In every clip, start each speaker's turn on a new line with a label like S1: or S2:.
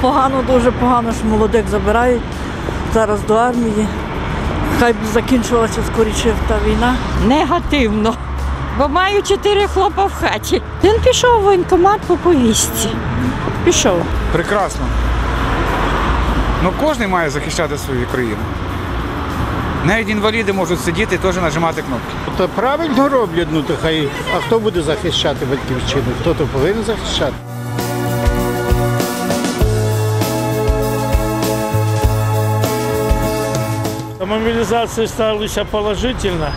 S1: погано, дуже погано, що молодих забирають зараз до армії. Хай б закінчилася скоріше та війна.
S2: Негативно. Бо маю чотири хлопа в хаті. Він пішов в воєнкомат по повістці. Пішов.
S3: Прекрасно. Ну кожен має захищати свою країну. Навіть інваліди можуть сидіти і теж нажимати кнопки.
S4: Та правильно роблять, ну то хай. А хто буде захищати батьківщину? Хто то повинен захищати?
S5: Мобилизация ставилась положительно.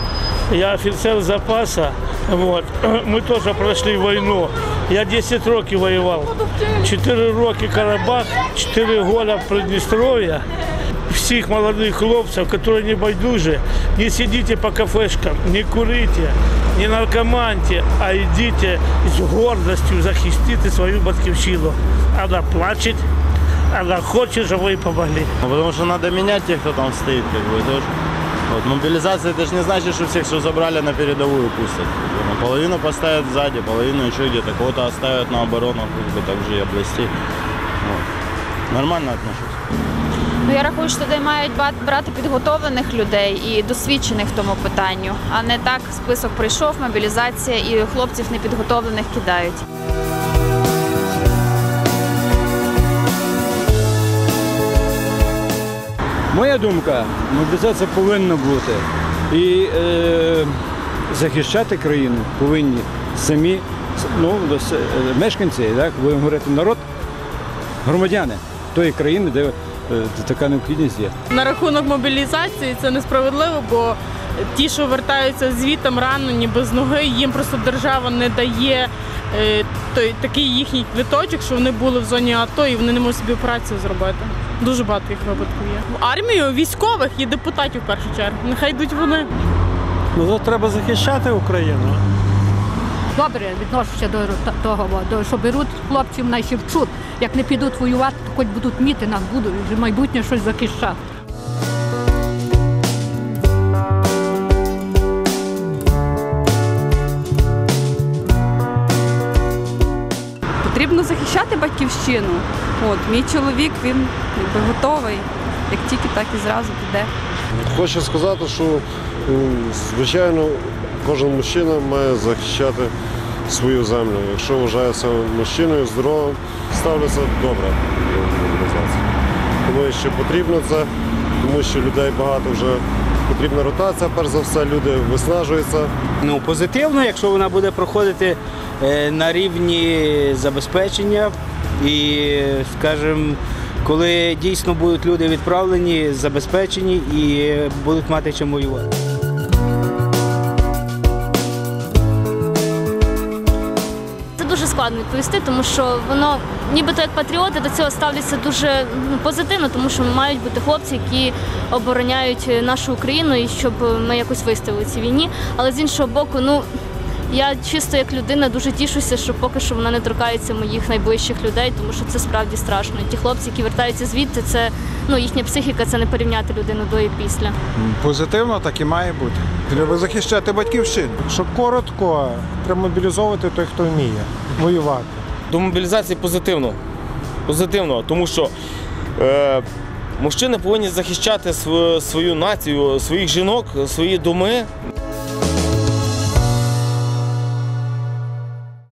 S5: Я офицер запаса. Вот. Мы тоже прошли войну. Я 10 років воював. 4 роки Карабах, 4 года Придністров'я. Всіх молодих хлопців, які не байдужі, не сидите по кафешкам, не курите, не наркоманьте, а йдите з гордостю захистити свою батьківщину. Вона плаче, вона хоче, щоб ви їй помогли.
S6: Ну, потому что надо менять тех, кто там стоит, как бы, тоже. Вот, мобилизация, это же не значит, что всех, что забрали, на передовую пустят. Как бы, ну, половину поставят сзади, половину еще где-то, кого-то оставят на оборону, как бы, также и областей. Вот. Нормально отношусь.
S7: Ну, я рахую, що туди мають ба- брати підготовлених людей і досвідчених в тому питанню, а не так список прийшов, мобілізація і хлопців непідготовлених кидають.
S8: Моя думка, мобілізація повинна бути. І е, захищати країну повинні самі ну, е, мешканці, так, будемо говорити, народ, громадяни тої країни, де, е, така необхідність є.
S9: На рахунок мобілізації це несправедливо, бо ті, що вертаються звітом ранені без ноги, їм просто держава не дає е, той такий їхній квиточок, що вони були в зоні АТО і вони не можуть собі операцію зробити. Дуже багато їх випадків є. В армію військових і депутатів в першу чергу. Нехай йдуть вони.
S4: Ну то треба захищати Україну.
S10: добре відношуся до того, до, що беруть хлопців, наші вчуть. Як не підуть воювати, то хоч будуть міти нас будуть вже майбутнє щось захищати.
S9: Потрібно захищати батьківщину. От мій чоловік він якби готовий. Як тільки, так і зразу піде.
S11: Хочу сказати, що звичайно кожен мужчина має захищати свою землю. Якщо вважає себе мужчиною здоровим, ставляться добре. Тому що потрібно це, тому що людей багато вже потрібна ротація, перш за все, люди виснажуються.
S8: Ну, позитивно, якщо вона буде проходити на рівні забезпечення і, скажімо, коли дійсно будуть люди відправлені, забезпечені і будуть мати чим воювати.
S7: Це дуже складно відповісти, тому що воно, нібито як патріоти, до цього ставляться дуже ну, позитивно, тому що мають бути хлопці, які обороняють е, нашу Україну і щоб ми якось вистояли цій війні. Але з іншого боку, ну я чисто як людина дуже тішуся, що поки що вона не торкається моїх найближчих людей, тому що це справді страшно. Ті хлопці, які вертаються звідти, це ну їхня психіка, це не порівняти людину до і після.
S3: Позитивно так і має бути. Треба захищати батьківщину.
S4: Щоб коротко, треба мобілізовувати той, хто вміє воювати.
S5: До мобілізації позитивно. Позитивно, тому що е, мужчини повинні захищати свою, свою націю, своїх жінок, свої доми.